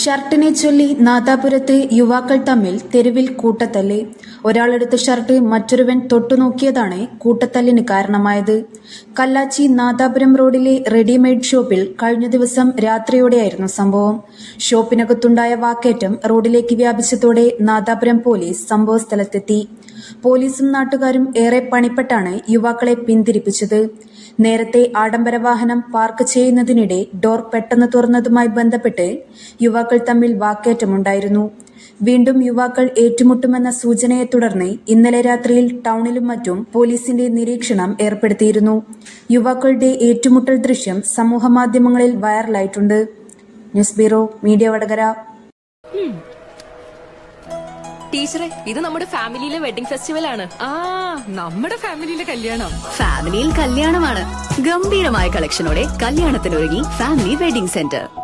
ഷർട്ടിനെ ചൊല്ലി നാദാപുരത്ത് യുവാക്കൾ തമ്മിൽ തെരുവിൽ കൂട്ടത്തല്ല്. ഒരാളെടുത്ത ഷർട്ട് മറ്റൊരുവൻ തൊട്ടുനോക്കിയതാണ് കൂട്ടത്തല്ലിന് കാരണമായത്. കല്ലാച്ചി നാദാപുരം റോഡിലെ റെഡിമെയ്ഡ് ഷോപ്പിൽ കഴിഞ്ഞ ദിവസം രാത്രിയോടെയായിരുന്നു സംഭവം. ഷോപ്പിനകത്തുണ്ടായ വാക്കേറ്റം റോഡിലേക്ക് വ്യാപിച്ചതോടെ നാദാപുരം പോലീസ് സംഭവസ്ഥലത്തെത്തി പോലീസും നാട്ടുകാരും ഏറെ പണിപ്പെട്ടാണ് യുവാക്കളെ പിന്തിരിപ്പിച്ചത്. നേരത്തെ ആഡംബര വാഹനം പാർക്ക് ചെയ്യുന്നതിനിടെ ഡോർ പെട്ടെന്ന് തുറന്നതുമായി ബന്ധപ്പെട്ട് യുവാക്കൾ തമ്മിൽ വാക്കേറ്റമുണ്ടായിരുന്നു. വീണ്ടും യുവാക്കൾ ഏറ്റുമുട്ടുമെന്ന സൂചനയെ തുടർന്ന് ഇന്നലെ രാത്രിയിൽ ടൗണിലും മറ്റും പോലീസിന്റെ നിരീക്ഷണം ഏർപ്പെടുത്തിയിരുന്നു. യുവാക്കളുടെ ഏറ്റുമുട്ടൽ ദൃശ്യം സമൂഹമാധ്യമങ്ങളിൽ വൈറലായിട്ടുണ്ട്. News bureau media Vadakara. ടീച്ചറെ ഇത് നമ്മുടെ ഫാമിലിയിലെ വെഡിങ് ഫെസ്റ്റിവൽ ആണ് ആ നമ്മുടെ ഫാമിലിയിലെ കല്യാണം. ഫാമിലിയിൽ കല്യാണമാണ്. ഗംഭീരമായ കളക്ഷനോടെ കല്യാണത്തിനൊരുങ്ങി ഫാമിലി വെഡിംഗ് സെന്റർ.